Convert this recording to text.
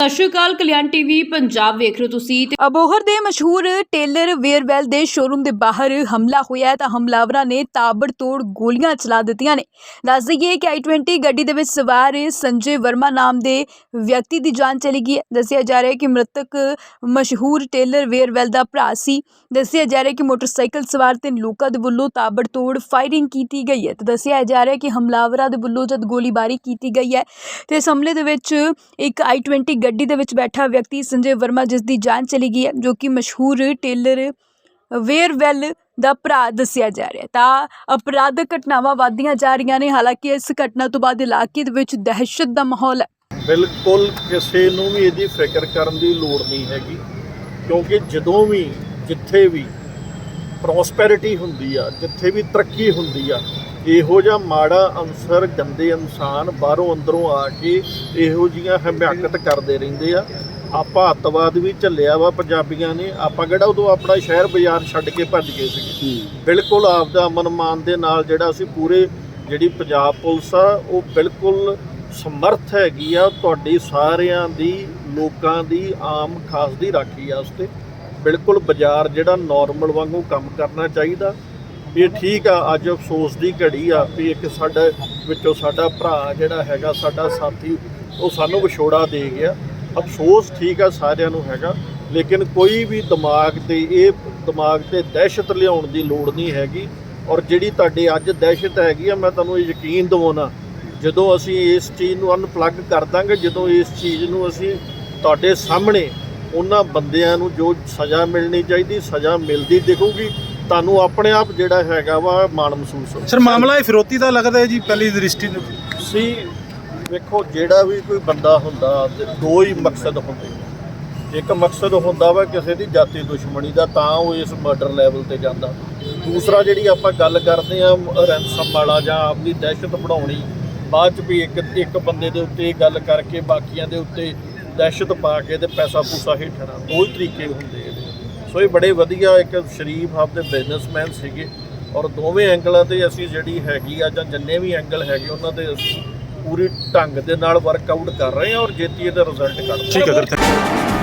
ਸਤਿ ਸ਼੍ਰੀ ਅਕਾਲ, ਕਲਿਆਣ ਟੀਵੀ ਪੰਜਾਬ ਵੇਖ ਰਹੇ ਹੋ ਤੁਸੀਂ ਤੇ ਅਬੋਹਰ ਦੇ ਮਸ਼ਹੂਰ ਟੇਲਰ ਵੇਅਰਵੈਲ ਦੇ ਸ਼ੋਰੂਮ ਦੇ ਬਾਹਰ ਹਮਲਾ ਹੋਇਆ ਤਾਂ ਹਮਲਾਵਰਾਂ ਨੇ ਤਾਬੜਤੋੜ ਗੋਲੀਆਂ ਚਲਾ ਦਿੱਤੀਆਂ ਨੇ। ਦੱਸ ਦਈਏ ਕਿ i20 ਗੱਡੀ ਦੇ ਵਿੱਚ ਸਵਾਰ ਸੰਜੇ ਵਰਮਾ ਨਾਮ ਦੇ ਵਿਅਕਤੀ ਦੀ ਜਾਨ ਚਲੀ ਗਈ ਹੈ। ਦੱਸਿਆ ਜਾ ਰਿਹਾ ਹੈ ਕਿ ਮ੍ਰਿਤਕ ਮਸ਼ਹੂਰ ਟੇਲਰ ਵੇਅਰਵੈਲ ਦਾ ਭਰਾ ਸੀ। ਦੱਸਿਆ ਜਾ ਰਿਹਾ ਹੈ ਕਿ ਮੋਟਰਸਾਈਕਲ ਸਵਾਰ ਤਿੰਨ ਲੋਕਾਂ ਦੇ ਵੱਲੋਂ ਤਾਬੜਤੋੜ ਫਾਇਰਿੰਗ ਕੀਤੀ ਗਈ ਹੈ। ਤੇ ਦੱਸਿਆ ਜਾ ਰਿਹਾ ਹੈ ਕਿ ਹਮਲਾਵਰਾਂ ਦੇ ਵੱਲੋਂ ਜਦ ਗੋਲੀਬਾਰੀ ਕੀਤੀ ਗਈ ਹੈ, ਤੇ ਇਸ ਹਮਲੇ ਦੇ ਵਿੱਚ ਇੱਕ i20 ਗੱਡੀ ਦੇ ਵਿੱਚ ਬੈਠਾ ਵਿਅਕਤੀ ਸੰਜੇ ਵਰਮਾ ਜਿਸ ਦੀ ਜਾਨ ਚਲੀ ਗਈ ਹੈ, ਜੋ ਕਿ ਮਸ਼ਹੂਰ ਟੇਲਰ ਵੇਅਰਵੈਲ ਦਾ ਭਰਾ ਦੱਸਿਆ ਜਾ ਰਿਹਾ ਹੈ। ਤਾਂ ਅਪਰਾਧਕ ਘਟਨਾਵਾਂ ਵਧਦੀਆਂ ਜਾ ਰਹੀਆਂ ਨੇ, ਹਾਲਾਂਕਿ ਇਸ ਘਟਨਾ ਤੋਂ ਬਾਅਦ ਇਲਾਕੇ ਦੇ ਵਿੱਚ ਦਹਿਸ਼ਤ ਦਾ ਮਾਹੌਲ ਹੈ। ਬਿਲਕੁਲ ਕਿਸੇ ਨੂੰ ਵੀ ਇਹਦੀ ਫਿਕਰ ਕਰਨ ਦੀ ਲੋੜ ਨਹੀਂ ਹੈਗੀ, ਕਿਉਂਕਿ ਜਦੋਂ ਵੀ ਜਿੱਥੇ ਵੀ ਪ੍ਰੋਸਪੈਰਿਟੀ ਹੁੰਦੀ ਆ, ਜਿੱਥੇ ਵੀ ਤਰੱਕੀ ਹੁੰਦੀ ਆ ਇਹੋ ਜਿਹਾ ਮਾੜਾ ਅਨਸਰ ਗੰਦੇ ਇਨਸਾਨ ਬਾਹਰੋਂ ਅੰਦਰੋਂ ਆ ਕੇ ਇਹੋ ਜੀਆਂ ਹਮਾਕਤ ਕਰਦੇ ਰਹਿੰਦੇ ਆ। ਆਪਾਂ ਅੱਤਵਾਦ ਵੀ ਝੱਲਿਆ ਵਾ ਪੰਜਾਬੀਆਂ ਨੇ। ਆਪਾਂ ਕਿਹੜਾ ਉਦੋਂ ਆਪਣਾ ਸ਼ਹਿਰ ਬਾਜ਼ਾਰ ਛੱਡ ਕੇ ਭੱਜ ਗਏ ਸੀਗੇ। ਬਿਲਕੁਲ ਆਪਦਾ ਅਮਨ ਮਾਨ ਦੇ ਨਾਲ ਜਿਹੜਾ ਅਸੀਂ ਪੂਰੇ ਜਿਹੜੀ ਪੰਜਾਬ ਪੁਲਿਸ ਆ ਉਹ ਬਿਲਕੁਲ ਸਮਰਥ ਹੈਗੀ ਆ ਤੁਹਾਡੀ ਸਾਰਿਆਂ ਦੀ ਲੋਕਾਂ ਦੀ ਆਮ ਖਾਸ ਦੀ ਰਾਖੀ ਵਾਸਤੇ। ਬਿਲਕੁਲ ਬਾਜ਼ਾਰ ਜਿਹੜਾ ਨਾਰਮਲ ਵਾਂਗੂ ਕੰਮ ਕਰਨਾ ਚਾਹੀਦਾ। ਵੀ ਇਹ ਠੀਕ ਆ, ਅੱਜ ਅਫਸੋਸ ਦੀ ਘੜੀ ਆ ਵੀ ਇੱਕ ਸਾਡਾ ਵਿੱਚੋਂ ਸਾਡਾ ਭਰਾ ਜਿਹੜਾ ਹੈਗਾ, ਸਾਡਾ ਸਾਥੀ, ਉਹ ਸਾਨੂੰ ਵਿਛੋੜਾ ਦੇ ਗਿਆ। ਅਫਸੋਸ ਠੀਕ ਆ ਸਾਰਿਆਂ ਨੂੰ ਹੈਗਾ, ਲੇਕਿਨ ਕੋਈ ਵੀ ਦਿਮਾਗ ਤੇ ਇਹ ਦਿਮਾਗ ਤੇ ਦਹਿਸ਼ਤ ਲਿਆਉਣ ਦੀ ਲੋੜ ਨਹੀਂ ਹੈਗੀ। ਔਰ ਜਿਹੜੀ ਤੁਹਾਡੀ ਅੱਜ ਦਹਿਸ਼ਤ ਹੈਗੀ ਆ, ਮੈਂ ਤੁਹਾਨੂੰ ਯਕੀਨ ਦਿਵਾਉਣਾ, ਜਦੋਂ ਅਸੀਂ ਇਸ ਚੀਜ਼ ਨੂੰ ਅਨਪਲੱਗ ਕਰ ਦਾਂਗੇ, ਜਦੋਂ ਇਸ ਚੀਜ਼ ਨੂੰ ਅਸੀਂ ਤੁਹਾਡੇ ਸਾਹਮਣੇ ਉਹਨਾਂ ਬੰਦਿਆਂ ਨੂੰ ਜੋ ਸਜ਼ਾ ਮਿਲਣੀ ਚਾਹੀਦੀ, ਸਜ਼ਾ ਮਿਲਦੀ ਦਿਖੂਗੀ। ਤੁਹਾਨੂੰ ਆਪਣੇ ਆਪ ਜਿਹੜਾ ਹੈਗਾ ਵਾ ਮਾਣ ਮਹਿਸੂਸ ਹੋਊ ਸਰ ਮਾਮਲਾ ਇਹ ਫਿਰੋਤੀ ਦਾ ਲੱਗਦਾ ਹੈ ਜੀ ਪਹਿਲੀ ਦ੍ਰਿਸ਼ਟੀ ਨੂੰ ਸੀ ਵੇਖੋ ਜਿਹੜਾ ਵੀ ਕੋਈ ਬੰਦਾ ਹੁੰਦਾ ਤੇ ਦੋ ਹੀ ਮਕਸਦ ਹੁੰਦੇ ਨੇ। ਇੱਕ ਮਕਸਦ ਹੁੰਦਾ ਵਾ ਕਿਸੇ ਦੀ ਜਾਤੀ ਦੁਸ਼ਮਣੀ ਦਾ ਤਾਂ ਉਹ ਇਸ ਮਰਡਰ ਲੈਵਲ ਤੇ ਜਾਂਦਾ। ਦੂਸਰਾ ਜਿਹੜੀ ਆਪਾਂ ਗੱਲ ਕਰਦੇ ਆ ਰੈਂਸਮ ਵਾਲਾ ਜਾਂ ਆਪਣੀ ਦਹਿਸ਼ਤ ਬਣਾਉਣੀ ਬਾਅਦ ਚ ਵੀ ਇੱਕ ਇੱਕ ਬੰਦੇ ਦੇ ਉੱਤੇ ਇਹ ਗੱਲ ਕਰਕੇ ਬਾਕੀਆਂ ਦੇ ਉੱਤੇ ਦਹਿਸ਼ਤ ਪਾ ਕੇ ਤੇ ਪੈਸਾ ਪੂਸਾ ਹੇਠਣਾ ਦੋ ਹੀ ਤਰੀਕੇ ਹੁੰਦੇ ਇਹਦੇ ਸੋ ਇਹ ਬੜੇ ਵਧੀਆ ਇੱਕ ਸ਼ਰੀਫ ਆਪਦੇ ਬਿਜ਼ਨਸਮੈਨ ਸੀਗੇ ਔਰ ਦੋਵੇਂ ਐਂਗਲਾਂ ਤੇ ਅਸੀਂ ਜਿਹੜੀ ਹੈਗੀ ਆ ਜਾਂ ਜਿੰਨੇ ਵੀ ਐਂਗਲ ਹੈਗੇ ਉਹਨਾਂ ਤੇ ਅਸੀਂ ਪੂਰੀ ਢੰਗ ਦੇ ਨਾਲ ਵਰਕਆਊਟ ਕਰ ਰਹੇ ਹਾਂ ਔਰ ਜੇਤੀ ਇਹਦਾ ਰਿਜ਼ਲਟ ਕੱਢ ਠੀਕ ਹੈ ਸਰ